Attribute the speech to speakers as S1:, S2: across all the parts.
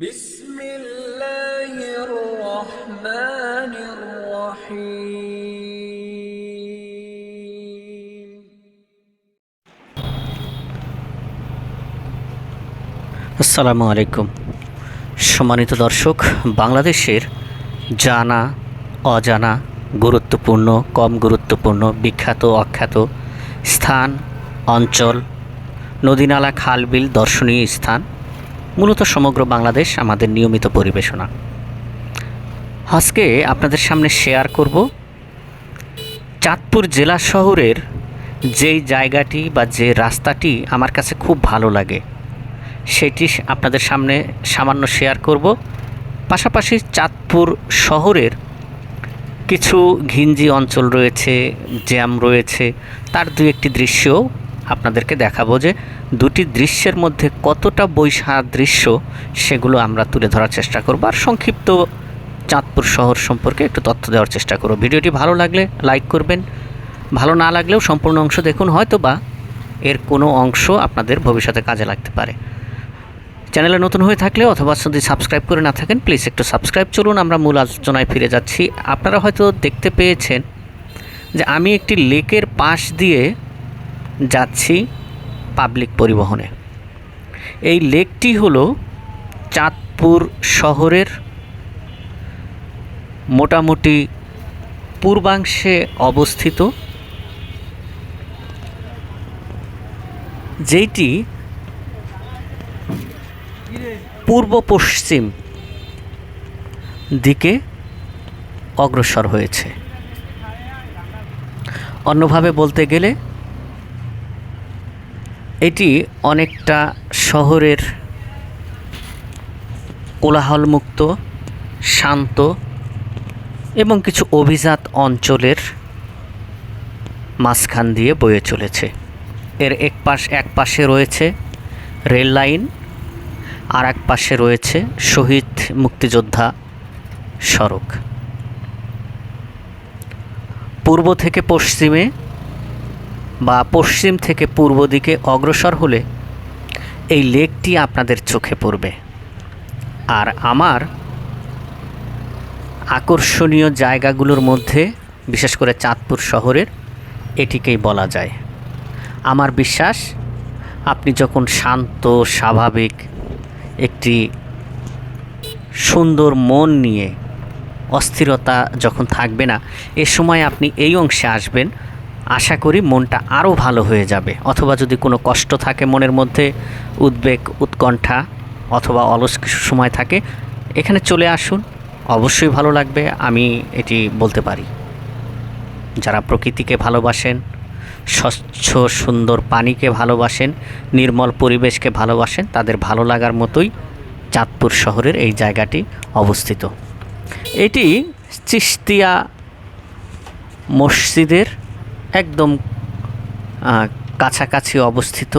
S1: بسم الله الرحمن الرحيم
S2: আসসালামু আলাইকুম সম্মানিত দর্শক বাংলাদেশের জানা অজানা গুরুত্বপূর্ণ কম গুরুত্বপূর্ণ বিখ্যাত অখ্যাত স্থান অঞ্চল নদীনালা খালবিল দর্শনীয় স্থান মূলত সমগ্র বাংলাদেশ আমাদের নিয়মিত পরিবেশনা। আজকে আপনাদের সামনে শেয়ার করব চাঁদপুর জেলা শহরের যেই জায়গাটি বা যে রাস্তাটি আমার কাছে খুব ভালো লাগে, সেটি আপনাদের সামনে সামান্য শেয়ার করব। পাশাপাশি চাঁদপুর শহরের কিছু ঘিঞ্জি অঞ্চল রয়েছে, জ্যাম রয়েছে, তার দু একটি দৃশ্যও আপনাদেরকে দেখাবো যে দুটি দৃশ্যের মধ্যে কতটা বৈসাদৃশ্য সেগুলো আমরা তুলে ধরার চেষ্টা করব। আর সংক্ষিপ্ত চাঁদপুর শহর সম্পর্কে একটু তথ্য দেওয়ার চেষ্টা করব। ভিডিওটি ভালো লাগলে লাইক করবেন, ভালো না লাগলেও সম্পূর্ণ অংশ দেখুন হয়তো বা এর কোনো অংশ আপনাদের ভবিষ্যতে কাজে লাগতে পারে। চ্যানেলে নতুন হয়ে থাকলে অথবা যদি সাবস্ক্রাইব করে না থাকেন, প্লিজ একটু সাবস্ক্রাইব চলুন, আমরা মূল আলোচনায় ফিরে যাচ্ছি। আপনারা হয়তো দেখতে পেয়েছেন যে আমি একটি লেকের পাশ দিয়ে যাচ্ছি পাবলিক পরিবহনে। এই লেকটি হলো চাঁদপুর শহরের মোটামুটি পূর্বাংশে অবস্থিত। যেইটি পূর্ব পশ্চিম দিকে অগ্রসর হয়েছে। অন্যভাবে বলতে গেলে এটি অনেকটা শহরের কোলাহলমুক্ত, শান্ত এবং কিছু অভিজাত অঞ্চলের মাঝখান দিয়ে বয়ে চলেছে। এর এক পাশ এক পাশে রয়েছে রেল লাইন, আর এক পাশে রয়েছে শহীদ মুক্তিযোদ্ধা সড়ক। পূর্ব থেকে পশ্চিমে বা পশ্চিম থেকে পূর্ব দিকে অগ্রসর হলে এই লেকটি আপনাদের চোখে পড়বে। আর আমার আকর্ষণীয় জায়গাগুলোর মধ্যে, বিশেষ করে চাঁদপুর শহরের, এটিকেই বলা যায়। আমার বিশ্বাস, আপনি যখন শান্ত, স্বাভাবিক, একটি সুন্দর মন নিয়ে অস্থিরতা যখন থাকবে না, এ সময় আপনি এই অংশে আসবেন আশা করি মনটা আরও ভালো হয়ে যাবে। অথবা যদি কোনো কষ্ট থাকে মনের মধ্যে, উদ্বেগ, উৎকণ্ঠা অথবা অলস কিছু সময় থাকে, এখানে চলে আসুন। অবশ্যই ভালো লাগবে, আমি এটি বলতে পারি। যারা প্রকৃতিকে ভালোবাসেন, স্বচ্ছ, সুন্দর পানিকে ভালোবাসেন, নির্মল পরিবেশকে ভালোবাসেন, তাদের ভালো লাগার মতোই চাঁদপুর শহরের এই জায়গাটি অবস্থিত। এটি চিস্তিয়া মসজিদের একদম কাছাকাছি অবস্থিত।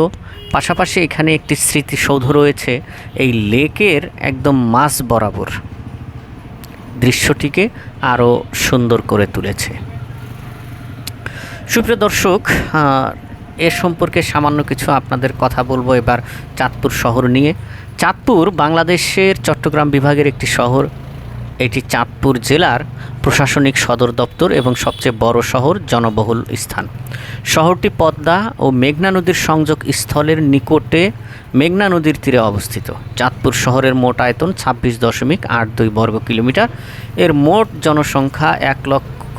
S2: পাশাপাশি এখানে একটি স্মৃতিসৌধ রয়েছে, এই লেকের একদম মাঝ বরাবর। দৃশ্যটিকে আরও সুন্দর করে তুলেছে। সুপ্রিয় দর্শক এ সম্পর্কে সামান্য কিছু আপনাদের কথা বলব এবার চাঁদপুর শহর নিয়ে। চাঁদপুর বাংলাদেশের চট্টগ্রাম বিভাগের একটি শহর। এটি চাঁদপুর জেলার প্রশাসনিক সদর দপ্তর এবং সবচেয়ে বড় শহর জনবহুল স্থান। শহরটি পদ্মা ও মেঘনা নদীর সংযোগ স্থলের নিকটে মেঘনা নদীর তীরে অবস্থিত। চাঁদপুর শহরের মোট আয়তন ছাব্বিশ দশমিক আট দুই বর্গ কিলোমিটার। এর মোট জনসংখ্যা এক লক্ষ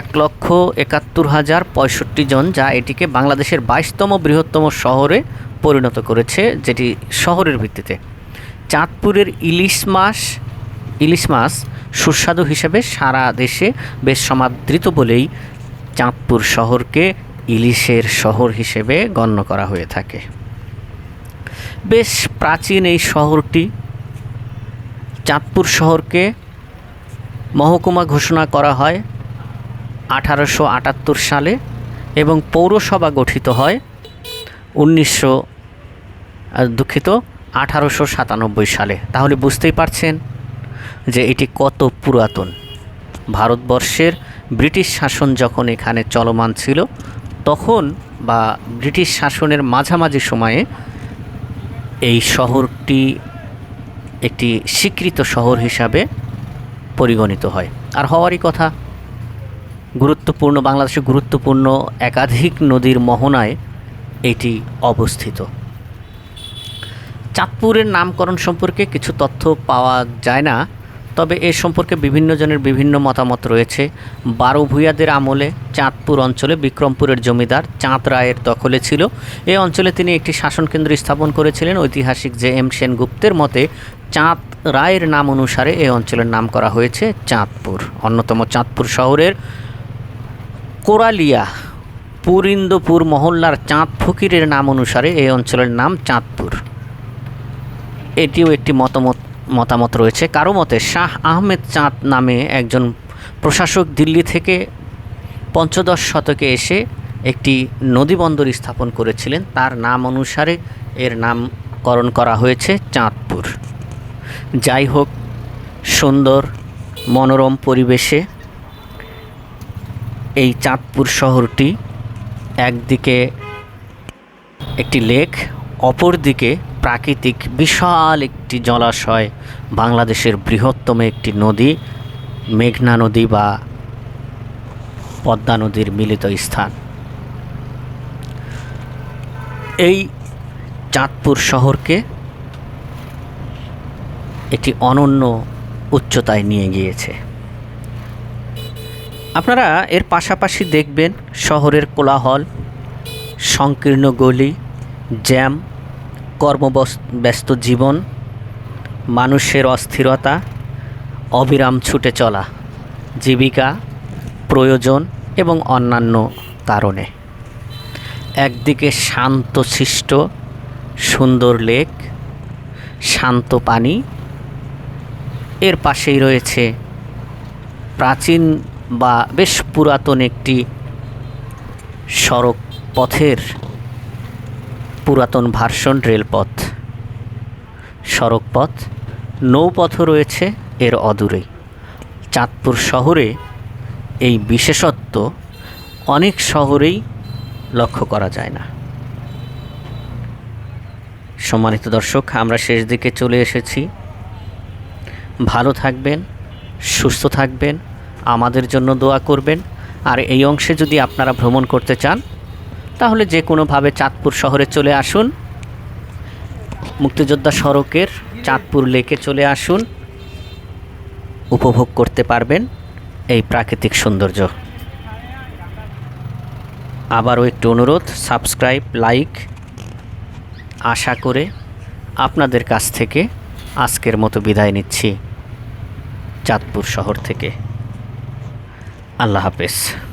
S2: এক লক্ষ একাত্তর হাজার পঁয়ষট্টি জন, যা এটিকে বাংলাদেশের বাইশতম বৃহত্তম শহরে পরিণত করেছে, যেটি শহরের ভিত্তিতে। চাঁদপুরের ইলিশ মাছ ইলিশ মাছ সুস্বাদু হিসেবে সারা দেশে বেশ সমাদৃত বলেই চাঁদপুর শহরকে ইলিশের শহর হিসেবে গণ্য করা হয়ে থাকে। বেশ প্রাচীন এই শহরটি। চাঁদপুর শহরকে মহকুমা ঘোষণা করা হয় আঠারোশো আটাত্তর সালে এবং পৌরসভা গঠিত হয় উনিশশো দুঃখিত আঠারোশো সাতানব্বই সালে। তাহলে বুঝতেই পারছেন যে এটি কত পুরাতন। ভারতবর্ষের ব্রিটিশ শাসন যখন এখানে চলমান ছিল, তখন বা ব্রিটিশ শাসনের মাঝামাঝি সময়ে এই শহরটি একটি স্বীকৃত শহর হিসাবে পরিগণিত হয়। আর হওয়ারই কথা, গুরুত্বপূর্ণ, বাংলাদেশের গুরুত্বপূর্ণ একাধিক নদীর মোহনায় এটি অবস্থিত। চাঁদপুরের নামকরণ সম্পর্কে কিছু তথ্য পাওয়া যায় না, তবে এ সম্পর্কে বিভিন্ন জনের বিভিন্ন মতামত রয়েছে। বারো ভূঁইয়াদের আমলে চাঁদপুর অঞ্চলে বিক্রমপুরের জমিদার চাঁদ রায়ের দখলে ছিল। এই অঞ্চলে তিনি একটি শাসনকেন্দ্র স্থাপন করেছিলেন। ঐতিহাসিক জে এম সেনগুপ্তের মতে, চাঁদ রায়ের নাম অনুসারে এ অঞ্চলের নাম করা হয়েছে চাঁদপুর। অন্যতম চাঁদপুর শহরের কোরালিয়া পুরিন্দপুর মহল্লার চাঁদ ফকিরের নাম অনুসারে এই অঞ্চলের নাম চাঁদপুর। এটিও একটি মতামত মতামত রয়েছে। কারও মতে, শাহ আহমেদ চাঁদ নামে একজন প্রশাসক দিল্লি থেকে পঞ্চদশ শতকে এসে একটি নদীবন্দর স্থাপন করেছিলেন। তার নাম অনুসারে এর নামকরণ করা হয়েছে চাঁদপুর। যাই হোক, সুন্দর, মনোরম পরিবেশে এই চাঁদপুর শহরটি একদিকে একটি লেক, অপরদিকে প্রাকৃতিক বিশাল একটি জলাশয়, বাংলাদেশের বৃহত্তম একটি নদী, মেঘনা নদী বা পদ্মা নদীর মিলিত স্থান। এই চাঁদপুর শহরকে একটি অনন্য উচ্চতায় নিয়ে গিয়েছে। আপনারা এর পাশাপাশি দেখবেন শহরের কোলাহল, সংকীর্ণ গলি, জ্যাম কর্মব্যস্ত জীবন, মানুষের অস্থিরতা, অবিরাম ছুটে চলা, জীবিকা, প্রয়োজন এবং অন্যান্য কারণে। একদিকে শান্ত সৃষ্ট, সুন্দর লেক, শান্ত পানি, এর পাশেই রয়েছে প্রাচীন বা বেশ পুরাতন একটি সড়ক পথের পুরাতন ভার্সন রেলপথ। সড়কপথ, নৌপথও রয়েছে এর অদূরে। চাঁদপুর শহরে এই বিশেষত্ব অনেক শহরেই লক্ষ্য করা যায় না। সম্মানিত দর্শক, আমরা শেষ দিকে চলে এসেছি। ভালো থাকবেন, সুস্থ থাকবেন, আমাদের জন্য দোয়া করবেন। আর এই অংশে যদি আপনারা ভ্রমণ করতে চান তাহলে যে কোনোভাবে চাঁদপুর শহরে চলে আসুন। মুক্তিযোদ্ধা সড়কের চাঁদপুর লেকে চলে আসুন। উপভোগ করতে পারবেন এই প্রাকৃতিক সৌন্দর্য। আবারও একটু অনুরোধ, সাবস্ক্রাইব, লাইক আশা করে আপনাদের কাছ থেকে আজকের মতো বিদায় নিচ্ছি চাঁদপুর শহর থেকে। আল্লাহ হাফেজ।